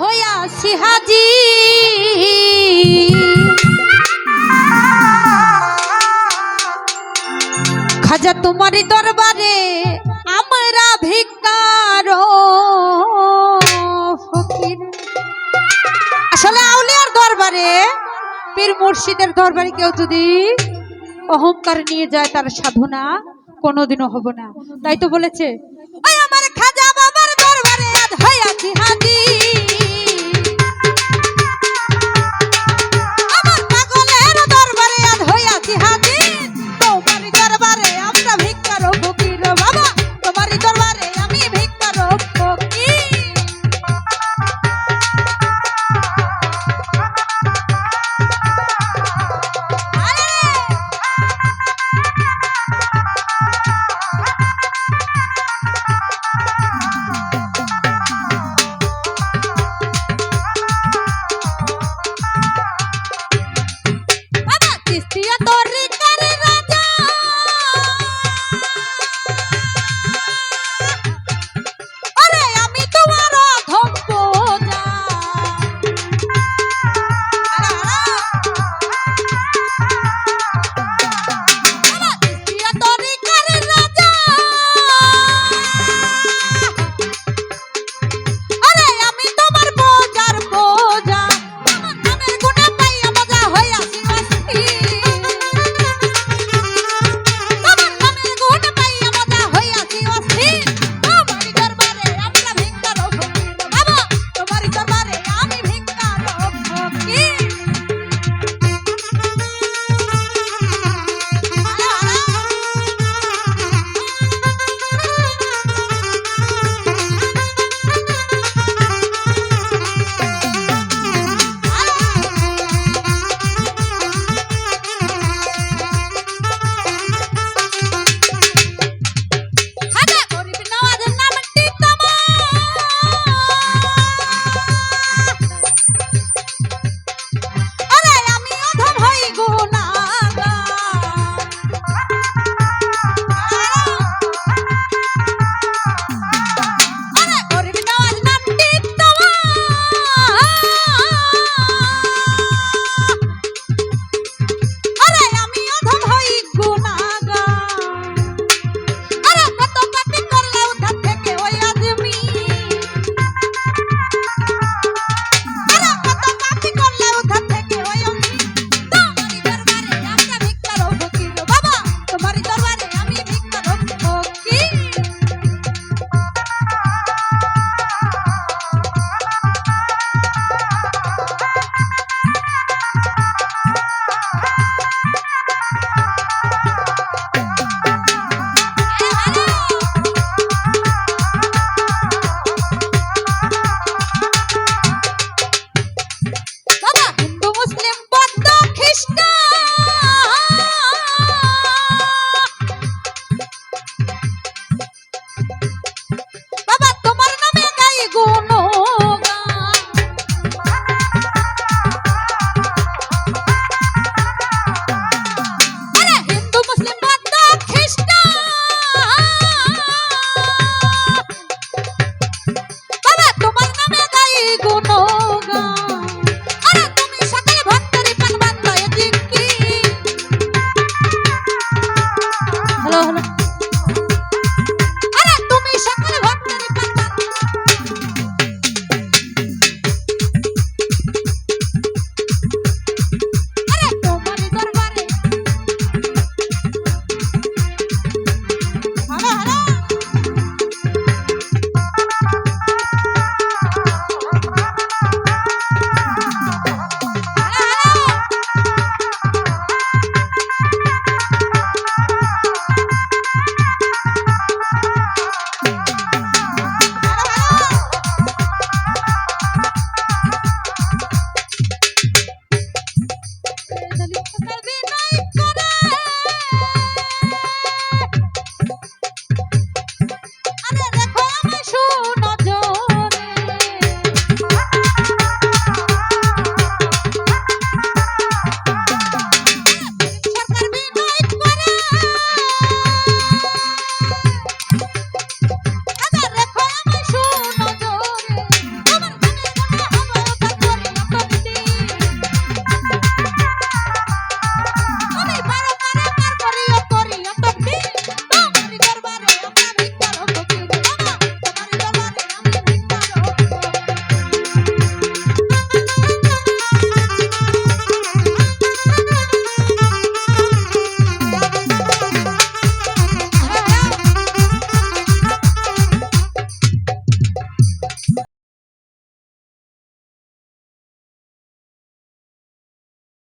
হইয়া সিহাজি। খাজা তোমারই দরবারে আমরা ভিকার আসলে আউলিয়ার দরবারে, পীর মুর্শিদের দরবারে কেউ যদি অহংকার নিয়ে যায়, তার সাধনা কোনোদিনও হব না। তাই তো বলেছে, ওই আমার খাজা বাবার দরবারে আজ হইয়াছি হাজির